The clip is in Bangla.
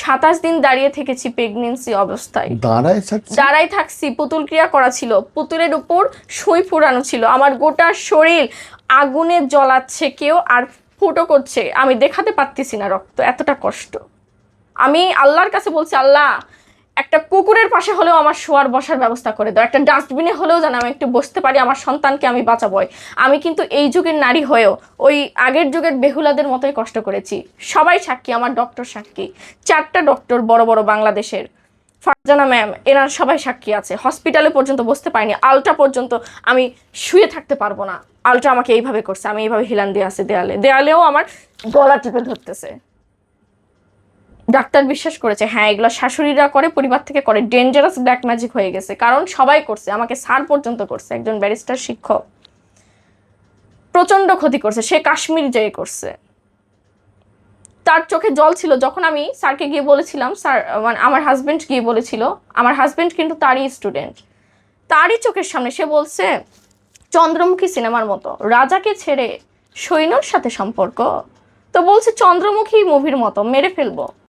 সাতাশ দিন দাঁড়িয়ে থেকেছি প্রেগনেন্সি অবস্থায়। দাঁড়ায় দাঁড়াই থাকছি পুতুল ক্রিয়া করা ছিল। পুতুলের উপর সই ফুরানো ছিল। আমার গোটা শরীর আগুনে জ্বলাচ্ছে কেউ আর ফুটো করছে। আমি দেখাতে পারতেছি না রক্ত এতটা কষ্ট। আমি আল্লাহর কাছে বলছি আল্লাহ একটা কুকুরের পাশে হলেও আমার শোয়ার বসার ব্যবস্থা করে দাও। একটা ডাস্টবিনে হলেও যেন আমি একটু বসতে পারি, আমার সন্তানকে আমি বাঁচাবই। আমি কিন্তু এই যুগের নারী হয়েও ওই আগের যুগের বেহুলাদের মতোই কষ্ট করেছি। সবাই সাক্ষী, আমার ডক্টর সাক্ষী। চারটা ডক্টর বড় বড় বাংলাদেশের। ফারজানা ম্যাম এনার সবাই সাক্ষী আছে। হসপিটালে পর্যন্ত বসতে পারিনি। আলট্রা পর্যন্ত আমি শুয়ে থাকতে পারব না। আলট্রা আমাকে এইভাবে করছে, আমি এইভাবে হিলান দিয়ে আছে দেয়ালে। দেয়ালেও আমার গলা টিপে ধরতেছে। ডাক্তার বিশ্বাস করেছে হ্যাঁ এগুলো শাশুড়িরা করে, পরিবার থেকে করে। ডেঞ্জারাস ব্ল্যাক ম্যাজিক হয়ে গেছে। কারণ সবাই করছে, আমাকে স্যার পর্যন্ত করছে, একজন ব্যারিস্টার শিক্ষক। প্রচণ্ড ক্ষতি করছে, সে কাশ্মীর যেয়ে করছে। তার চোখে জল ছিল। যখন আমি স্যারকে গিয়ে বলেছিলাম, স্যার মানে আমার হাজবেন্ড গিয়ে বলেছিল, আমার হাজবেন্ড কিন্তু তারই স্টুডেন্ট তারই চোখের সামনে সে বলছে, চন্দ্রমুখী সিনেমার মতো, রাজাকে ছেড়ে সৈন্যর সাথে সম্পর্ক? তো বলছে, চন্দ্রমুখী মুভির মতো, মেরে ফেলব।